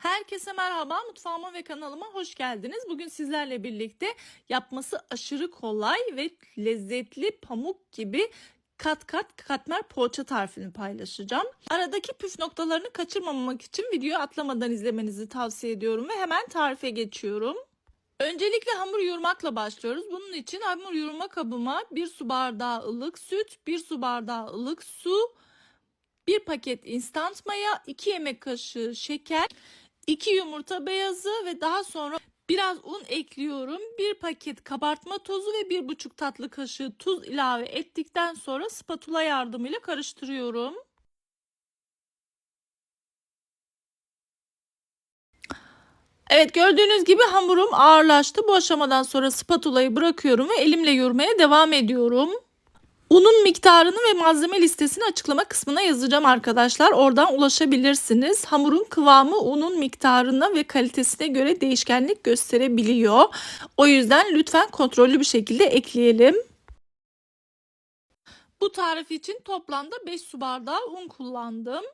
Herkese merhaba, mutfağıma ve kanalıma hoş geldiniz. Bugün sizlerle birlikte yapması aşırı kolay ve lezzetli pamuk gibi kat kat katmer poğaça tarifini paylaşacağım. Aradaki püf noktalarını kaçırmamak için videoyu atlamadan izlemenizi tavsiye ediyorum ve hemen tarife geçiyorum. Öncelikle hamur yoğurmakla başlıyoruz. Bunun için hamur yoğurma kabıma 1 su bardağı ılık süt, 1 su bardağı ılık su, 1 paket instant maya, 2 yemek kaşığı şeker, 2 yumurta beyazı ve daha sonra biraz un ekliyorum. 1 paket kabartma tozu ve 1,5 tatlı kaşığı tuz ilave ettikten sonra spatula yardımıyla karıştırıyorum. Evet gördüğünüz gibi hamurum ağırlaştı. Bu aşamadan sonra spatulayı bırakıyorum ve elimle yoğurmaya devam ediyorum. Unun miktarını ve malzeme listesini açıklama kısmına yazacağım arkadaşlar. Oradan ulaşabilirsiniz. Hamurun kıvamı unun miktarına ve kalitesine göre değişkenlik gösterebiliyor. O yüzden lütfen kontrollü bir şekilde ekleyelim. Bu tarif için toplamda 5 su bardağı un kullandım.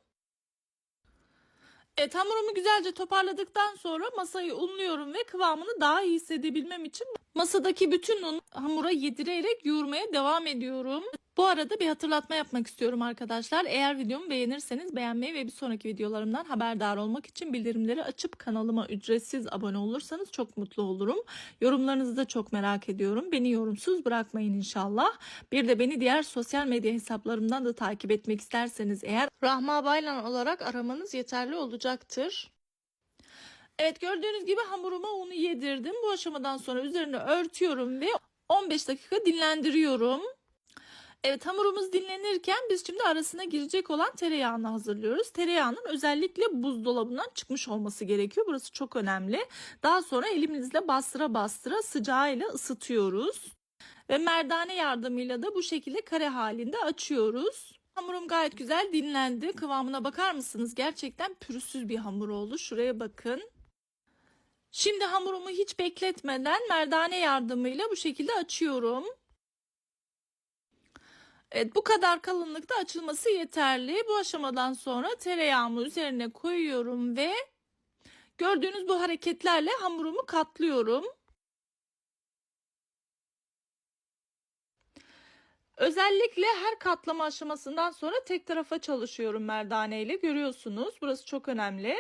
Evet hamurumu güzelce toparladıktan sonra masayı unluyorum ve kıvamını daha iyi hissedebilmem için masadaki bütün unu hamura yedirerek yoğurmaya devam ediyorum. Bu arada bir hatırlatma yapmak istiyorum arkadaşlar. Eğer videomu beğenirseniz beğenmeyi ve bir sonraki videolarımdan haberdar olmak için bildirimleri açıp kanalıma ücretsiz abone olursanız çok mutlu olurum. Yorumlarınızı da çok merak ediyorum. Beni yorumsuz bırakmayın inşallah. Bir de beni diğer sosyal medya hesaplarımdan da takip etmek isterseniz eğer Rahma Baylan olarak aramanız yeterli olacaktır. Evet gördüğünüz gibi hamuruma unu yedirdim. Bu aşamadan sonra üzerine örtüyorum ve 15 dakika dinlendiriyorum. Evet hamurumuz dinlenirken biz şimdi arasına girecek olan tereyağını hazırlıyoruz. Tereyağının özellikle buzdolabından çıkmış olması gerekiyor. Burası çok önemli. Daha sonra elimizle bastıra bastıra sıcağıyla ısıtıyoruz. Ve merdane yardımıyla da bu şekilde kare halinde açıyoruz. Hamurum gayet güzel dinlendi. Kıvamına bakar mısınız? Gerçekten pürüzsüz bir hamur oldu. Şuraya bakın. Şimdi hamurumu hiç bekletmeden merdane yardımıyla bu şekilde açıyorum. Evet bu kadar kalınlıkta açılması yeterli. Bu aşamadan sonra tereyağımı üzerine koyuyorum ve gördüğünüz bu hareketlerle hamurumu katlıyorum. Özellikle her katlama aşamasından sonra tek tarafa çalışıyorum merdane ile görüyorsunuz. Burası çok önemli.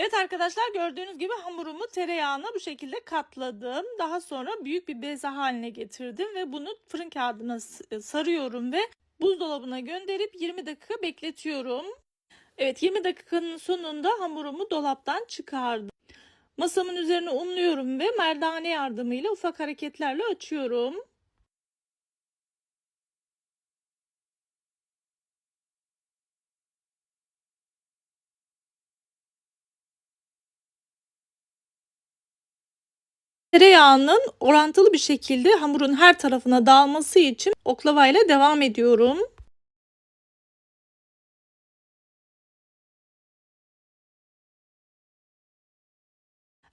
Evet arkadaşlar gördüğünüz gibi hamurumu tereyağına bu şekilde katladım. Daha sonra büyük bir beze haline getirdim ve bunu fırın kağıdına sarıyorum ve buzdolabına gönderip 20 dakika bekletiyorum. Evet 20 dakikanın sonunda hamurumu dolaptan çıkardım. Masamın üzerine unluyorum ve merdane yardımıyla ufak hareketlerle açıyorum. Tereyağının orantılı bir şekilde hamurun her tarafına dağılması için oklavayla devam ediyorum.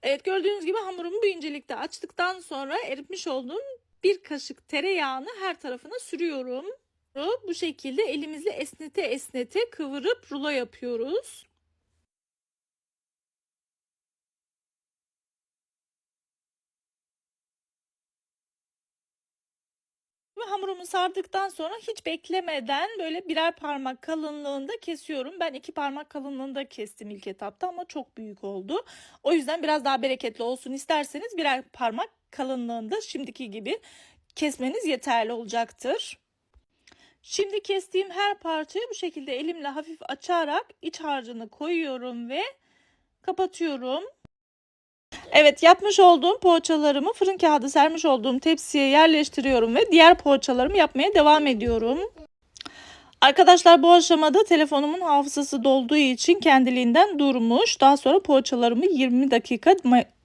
Evet gördüğünüz gibi hamurumu bu incelikte açtıktan sonra eritmiş olduğum bir kaşık tereyağını her tarafına sürüyorum. Bu şekilde elimizle esnete esnete kıvırıp rulo yapıyoruz. Hamurumu sardıktan sonra hiç beklemeden böyle birer parmak kalınlığında kesiyorum. Ben iki parmak kalınlığında kestim ilk etapta ama çok büyük oldu. O yüzden biraz daha bereketli olsun isterseniz birer parmak kalınlığında şimdiki gibi kesmeniz yeterli olacaktır. Şimdi kestiğim her parçayı bu şekilde elimle hafif açarak iç harcını koyuyorum ve kapatıyorum. Evet yapmış olduğum poğaçalarımı fırın kağıdı sermiş olduğum tepsiye yerleştiriyorum ve diğer poğaçalarımı yapmaya devam ediyorum. Arkadaşlar bu aşamada telefonumun hafızası dolduğu için kendiliğinden durmuş. Daha sonra poğaçalarımı 20 dakika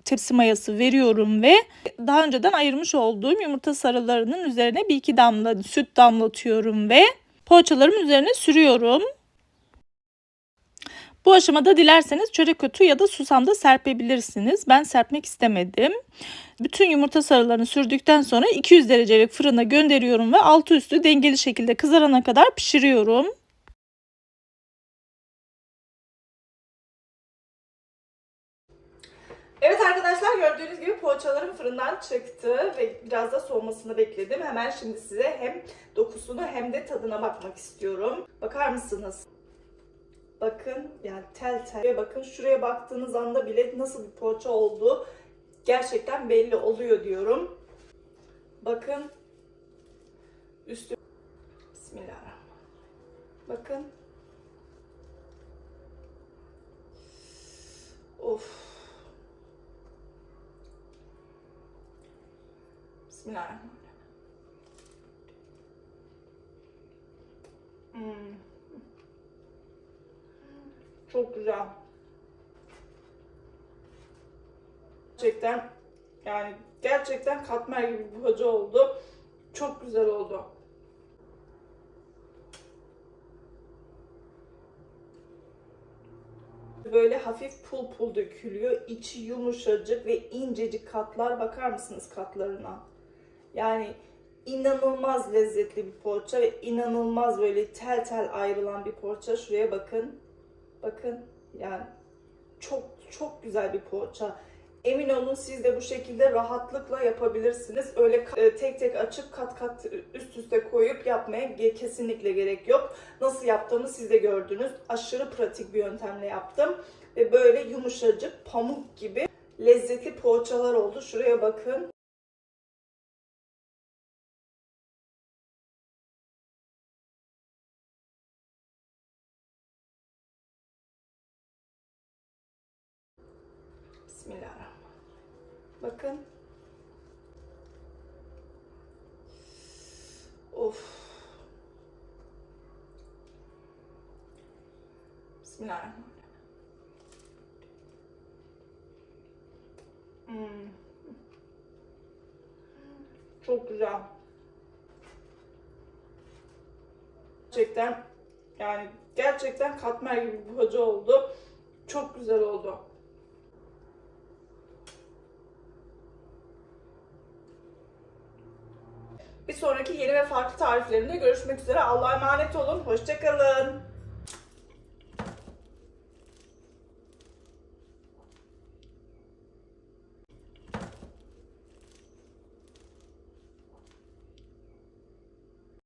tepsi mayası veriyorum ve daha önceden ayırmış olduğum yumurta sarılarının üzerine bir iki damla süt damlatıyorum ve poğaçalarımın üzerine sürüyorum. Bu aşamada dilerseniz çörek otu ya da susam da serpebilirsiniz. Ben serpmek istemedim. Bütün yumurta sarılarını sürdükten sonra 200 derecelik fırına gönderiyorum ve altı üstü dengeli şekilde kızarana kadar pişiriyorum. Evet arkadaşlar gördüğünüz gibi poğaçalarım fırından çıktı ve biraz da soğumasını bekledim. Hemen şimdi size hem dokusunu hem de tadına bakmak istiyorum. Bakar mısınız? Bakın yani tel tel. Bakın şuraya baktığınız anda bile nasıl bir poğaça olduğu gerçekten belli oluyor diyorum. Bakın üstü Bismillahirrahmanirrahim. Bakın. Of. Bismillahirrahmanirrahim. Çok güzel. Gerçekten yani gerçekten katmer gibi bir hoca oldu. Çok güzel oldu. Böyle hafif pul pul dökülüyor. İçi yumuşacık ve incecik katlar. Bakar mısınız katlarına? Yani inanılmaz lezzetli bir poğaça ve inanılmaz böyle tel tel ayrılan bir poğaça. Şuraya bakın. Bakın yani çok çok güzel bir poğaça. Emin olun siz de bu şekilde rahatlıkla yapabilirsiniz. Öyle e, tek tek açıp kat kat üst üste koyup yapmaya kesinlikle gerek yok. Nasıl yaptığımı siz de gördünüz. Aşırı pratik bir yöntemle yaptım. Ve böyle yumuşacık, pamuk gibi lezzetli poğaçalar oldu. Şuraya bakın. Bakın. Of. Bismillahirrahmanirrahim. Hmm. Çok güzel. Gerçekten yani gerçekten katmer gibi bir hoca oldu. Çok güzel oldu. Bir sonraki yeni ve farklı tariflerimde görüşmek üzere. Allah'a emanet olun. Hoşçakalın.